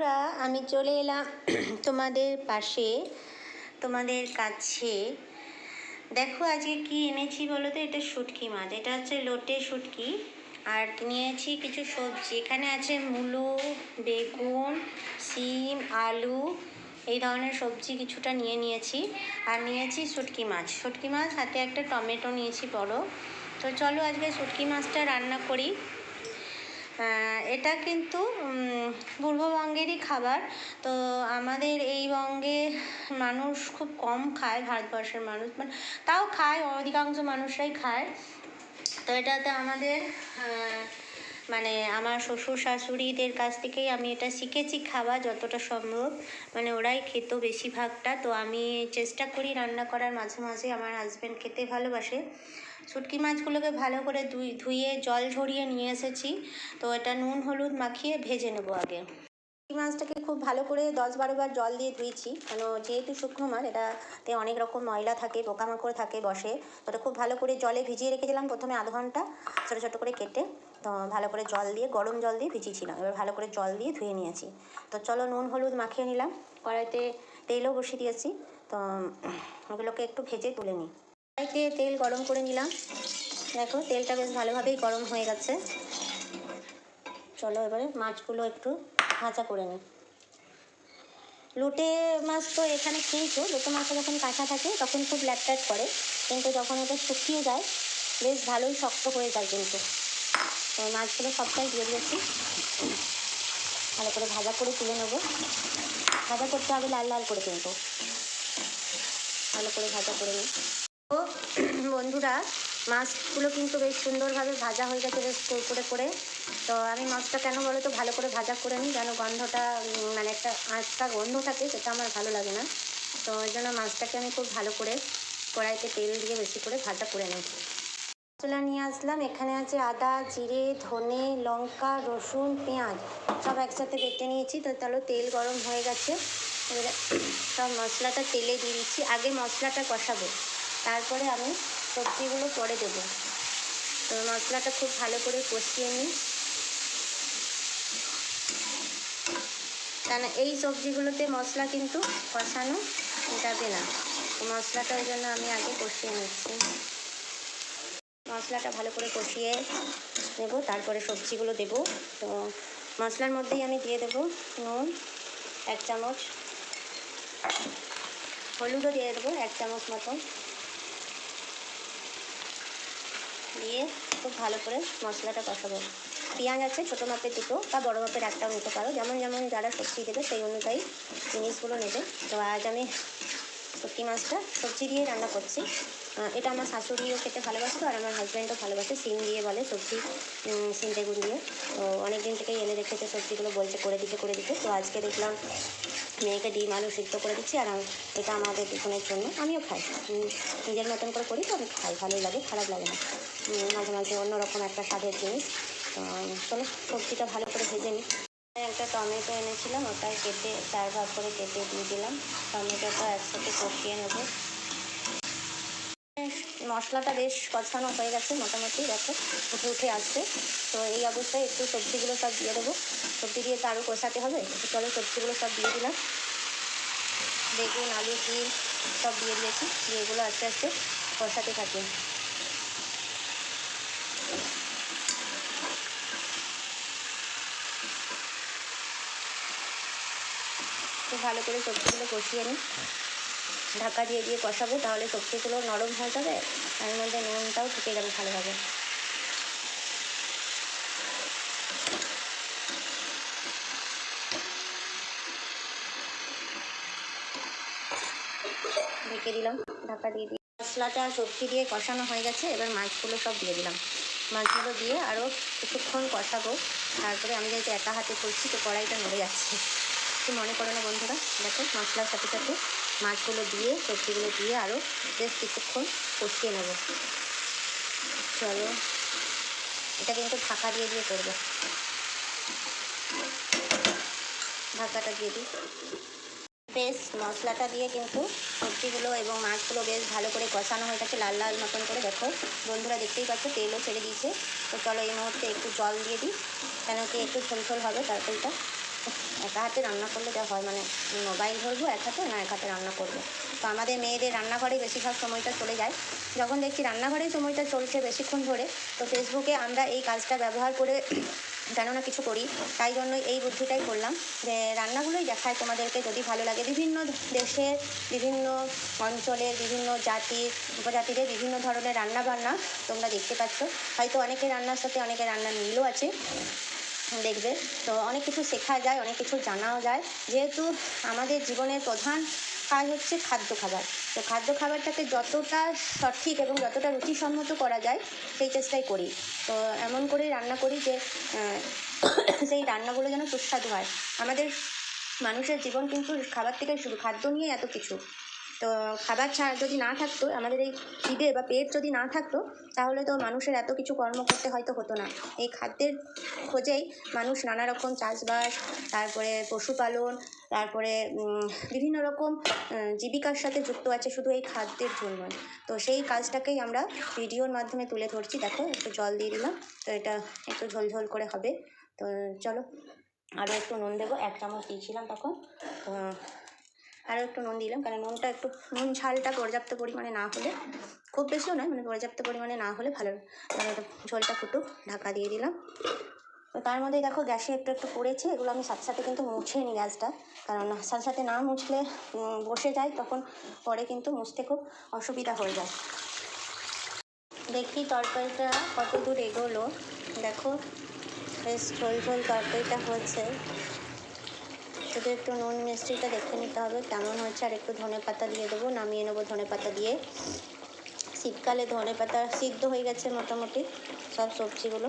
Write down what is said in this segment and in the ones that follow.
বন্ধুরা, আমি চলে এলাম তোমাদের পাশে, তোমাদের কাছে। দেখো আজকে কি এনেছি বলো তো? এটা শুটকি মাছ। এটা হচ্ছে লোটে শুটকি। আর নিয়েছি কিছু সবজি। এখানে আছে মূলো, বেগুন, সিম, আলু, এই ধরনের সবজি কিছুটা নিয়ে নিয়েছি। আর নিয়েছি শুটকি মাছ। শুটকি মাছ হাতে একটা টমেটো নিয়েছি বড়। তো চলো আজকে শুটকি মাছটা রান্না করি। এটা কিন্তু পূর্ববঙ্গেরই খাবার। তো আমাদের এই বঙ্গে মানুষ খুব কম খায়, ভারতবর্ষের মানুষ মানে তাও খায়, অধিকাংশ মানুষরাই খায়। তো এটাতে আমাদের মানে আমার শ্বশুর শাশুড়িদের কাছ থেকেই আমি এটা শিখেছি খাওয়া যতটা সম্ভব। মানে ওরাই খেত বেশিরভাগটা। তো আমি চেষ্টা করি রান্না করার, মাঝে মাঝে আমার হাজব্যান্ড খেতে ভালোবাসে। শুটকি মাছগুলোকে ভালো করে ধুয়ে জল ঝরিয়ে নিয়ে এসেছি। তো এটা নুন, হলুদ মাখিয়ে ভেজে নেব আগে। শুটকি মাছটাকে খুব ভালো করে দশ বারো বার জল দিয়ে ধুয়েছি। কেন যেহেতু শুকনো মাছ, এটাতে অনেক রকম ময়লা থাকে, পোকামাকড় থাকে, বসে। ওটা খুব ভালো করে জলে ভিজিয়ে রেখেছিলাম প্রথমে আধ ঘণ্টা। ছোটো ছোটো করে কেটে তো ভালো করে জল দিয়ে, গরম জল দিয়ে ভিজিয়েছিলাম। এবার ভালো করে জল দিয়ে ধুয়ে নিয়েছি। তো চলো নুন, হলুদ মাখিয়ে নিলাম। কড়াইতে তেলও বসিয়ে দিয়েছি। তো ওগুলোকে একটু ভেজে তুলে নিই। কড়াইতে তেল গরম করে নিলাম। দেখো, তেলটা বেশ ভালোভাবেই গরম হয়ে গেছে। চলো এবারে মাছগুলো একটু ভাজা করে নিই। লুটে মাছ তো এখানে কিনছো লুটে মাছটা যখন কাঁচা থাকে, তখন খুব ল্যাটল্যাট করে। কিন্তু যখন এটা শুকিয়ে যায়, বেশ ভালোই শক্ত হয়ে যায় কিন্তু। তো মাছগুলো সবটাই দিয়ে দিয়েছি। ভালো করে ভাজা করে তুলে নেব। ভাজা করতে হবে লাল লাল করে কিন্তু। ভালো করে ভাজা করে নিই। বন্ধুরা, মাছগুলো কিন্তু বেশ সুন্দরভাবে ভাজা হয়ে গেছে বেশ করে করে। তো আমি মাছটা কেন বলো তো, ভালো করে ভাজা করে নিই, যেন গন্ধটা মানে একটা আঁচটা গন্ধ থাকে, সেটা আমার ভালো লাগে না। তো ওই জন্য মাছটাকে আমি খুব ভালো করে কড়াইতে তেল দিয়ে বেশি করে ভাজা করে নিই মশলা নিয়ে আসলাম, এখানে আছে আদা, জিরে, ধনে, লঙ্কা, রসুন, পেঁয়াজ, সব একসাথে বেটে নিয়েছি। তো তাহলে তেল গরম হয়ে গেছে। এবারে সব মশলাটা তেলে দিয়ে দিচ্ছি। আগে মশলাটা কষাবো। তারপরে আমি সবজিগুলো পরে দেবো। তো মশলাটা খুব ভালো করে কষিয়ে নিই। কেন, এই সবজিগুলোতে মশলা কিন্তু কষানো যাবে না। মশলাটা ওই জন্য আমি আগে কষিয়ে নিচ্ছি। মশলাটা ভালো করে কষিয়ে নেব, তারপরে সবজিগুলো দেব। তো মশলার মধ্যেই আমি দিয়ে দেবো নুন, এক চামচ। হলুদও দিয়ে দেবো, এক চামচ মতো দিয়ে খুব ভালো করে মশলাটা কষাবো। পেঁয়াজ আছে, ছোটো মাপের দুটো বা বড়ো মাপের একটাও নিতে পারো। যেমন যেমন যারা সবজি দেবে সেই অনুযায়ী জিনিসগুলো নেবে। তো আজ আমি শুটকি মাছটা সবজি দিয়ে রান্না করছি। এটা আমার শাশুড়িও খেতে ভালোবাসে আর আমার হাজব্যান্ডও ভালোবাসে। সিম দিয়ে বলে সবজি সিম বেগুন দিয়ে। তো অনেক দিন থেকেই এনে রেখেছে সবজিগুলো বলছে করে দিতে করে দিতে। তো আজকে দেখলাম মেয়েকে ডিম আলু সিদ্ধ করে দিচ্ছি আর এটা আমাদের দুজনের জন্য। আমিও খাই। নিজের মতন করে করি তো আমি খাই। ভালোই লাগে, খারাপ লাগে না। মাঝে মাঝে অন্যরকম একটা স্বাদের জিনিস। চলো, সবজিটা ভালো করে ভেজে নিই। একটা টমেটো এনেছিলাম ওটা কেটে চার ভাগ করে কেটে দিয়ে দিলাম। টমেটোটা একসাথে কষিয়ে নেব। মশলাটা বেশ কষানো হয়ে গেছে মোটামুটি, দেখো, উঠে উঠে আসছে। তো এই অবস্থায় একটু সবজিগুলো সব দিয়ে দেবো। সবজি দিয়ে তো আরও কষাতে হবে চলো সবজিগুলো সব দিয়ে দিলাম। বেগুন, আলু ডিম সব দিয়ে দিয়েছি, দিয়ে এগুলো আস্তে আস্তে কষাতে থাকি। খুব ভালো করে সবজিগুলো কষিয়ে নিই। ঢাকা দিয়ে দিয়ে কষাবো, তাহলে সবজিগুলো নরম হয়ে যাবে, তার মধ্যে নুনটাও ঢুকে যাবে ভালোভাবে। ঢেকে দিলাম, ঢাকা দিয়ে দিয়ে। মশলাটা সবজি দিয়ে কষানো হয়ে গেছে, এবার মাছগুলো সব দিয়ে দিলাম। মাছগুলো দিয়ে আরও কিছুক্ষণ কষাবো, তারপরে আমি যেহেতু একা হাতে করছি, তো কড়াইটা নড়ে যাচ্ছে। কিছু মনে করো না বন্ধুরা? দেখো, মশলার সাথে সাথে মাছগুলো দিয়ে, সবজিগুলো দিয়ে আরও বেশ কিছুক্ষণ কষিয়ে নেব। চলো, এটা কিন্তু ঢাকা দিয়ে দিয়ে করব। ঢাকাটা দিয়ে দিই। বেশ, মশলাটা দিয়ে কিন্তু সবজিগুলো এবং মাছগুলো বেশ ভালো করে কষানো হয়ে গেছে, লাল লাল মতন করে। দেখো, বন্ধুরা দেখতেই পাচ্ছ, তেলও ছেড়ে দিয়েছে। তো চলো এই মুহূর্তে একটু জল দিয়ে দিই, কেন কি একটু ঝোল ঝোল হবে তরকারিটা একা হাতে রান্না করলে যা হয় মানে মোবাইল ধরবো এক হাতে না এক হাতে রান্না করব? তো আমাদের মেয়েদের রান্নাঘরে বেশিরভাগ সময়টা চলে যায়। যখন দেখছি রান্নাঘরেই সময়টা চলছে বেশিক্ষণ ধরে, তো ফেসবুকে আমরা এই কাজটা ব্যবহার করে যেন না কিছু করি, তাই জন্য এই বুদ্ধিটাই করলাম যে রান্নাগুলোই দেখায় তোমাদেরকে যদি ভালো লাগে। বিভিন্ন দেশের, বিভিন্ন অঞ্চলের, বিভিন্ন জাতির, উপজাতিদের বিভিন্ন ধরনের রান্না বান্না তোমরা দেখতে পাচ্ছ। হয়তো অনেকের রান্নার সাথে অনেকের রান্নার মিলও আছে। দেখবে। তো অনেক কিছু শেখা যায়, অনেক কিছু জানাও যায়। যেহেতু আমাদের জীবনের প্রধান কাজ হচ্ছে খাদ্য খাবার। তো খাদ্য খাবারটাকে যতটা সঠিক এবং যতটা রুচিসম্মত করা যায়, সেই চেষ্টাই করি। তো এমন করে রান্না করি যে সেই রান্নাগুলো যেন সুস্বাদু হয়। আমাদের মানুষের জীবন কিন্তু খাবার থেকে শুরু, খাদ্য নিয়ে এত কিছু। তো খাবার ছাড়া যদি না থাকতো, আমাদের এই খিদে বা পেট যদি না থাকতো, তাহলে তো মানুষের এত কিছু কর্ম করতে হয়তো হতো না। এই খাদ্যের খোঁজেই মানুষ নানা রকম চাষবাস, তারপরে পশুপালন, তারপরে বিভিন্ন রকম জীবিকার সাথে যুক্ত আছে শুধু এই খাদ্যের জন্য। তো সেই কাজটাকেই আমরা ভিডিওর মাধ্যমে তুলে ধরছি। দেখো, একটু জল দিয়ে দিলাম। তো এটা একটু ঝোলঝোল করে হবে। তো চলো আরও একটু নুন দেবো, এক চামচ দিয়েছিলাম তখন তো আরও একটু নুন দিলাম, কারণ নুনটা একটু, নুন ঝালটা পর্যাপ্ত পরিমাণে না হলে, খুব বেশিও নয় মানে পর্যাপ্ত পরিমাণে না হলে ভালো মানে ঝোলটা ফুটুক, ঢাকা দিয়ে দিলাম। তো তার মধ্যে দেখো গ্যাসে একটু একটু পড়েছে এগুলো আমি সাথে সাথে কিন্তু মুছে নিই গ্যাসটা, কারণ সাথে সাথে না মুছলে বসে যায়, তখন পরে কিন্তু মুছতে খুব অসুবিধা হয়ে যায়। দেখি তরকারিটা কত দূর এগোলো। দেখো, বেশ ঝোল ঝোল তরকারিটা হয়েছে। শুধু একটু নুন মিষ্টিটা দেখে নিতে হবে, কেমন হয়েছে, আর একটু ধনে পাতা দিয়ে দেবো, নামিয়ে নেব ধনে পাতা দিয়ে। শীতকালে ধনে পাতা সিদ্ধ হয়ে গেছে মোটামুটি, সব সবজিগুলো।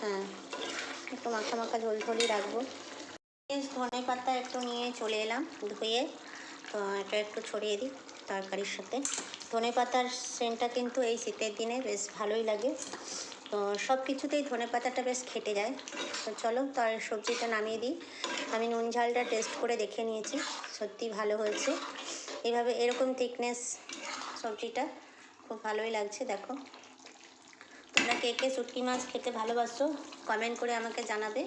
হ্যাঁ একটু মাখা মাখা ঝোল ঝোলই রাখব। ধনে পাতা একটু নিয়ে চলে এলাম ধুয়ে, তো এটা একটু ছড়িয়ে দিই তরকারির সাথে। ধনে পাতার সেন্টটা কিন্তু এই শীতের দিনে বেশ ভালোই লাগে। তো সব কিছুতেই ধনে পাতাটা বেশ খেটে যায়। তো চলো তার সবজিটা নামিয়ে দিই। আমি নুন ঝালটা টেস্ট করে দেখে নিয়েছি সত্যি ভালো হয়েছে। এভাবে এরকম থিকনেস সবজিটা খুব ভালোই লাগছে, দেখো। তোমরা কে কে শুটকি মাছ খেতে ভালোবাসো কমেন্ট করে আমাকে জানাবে।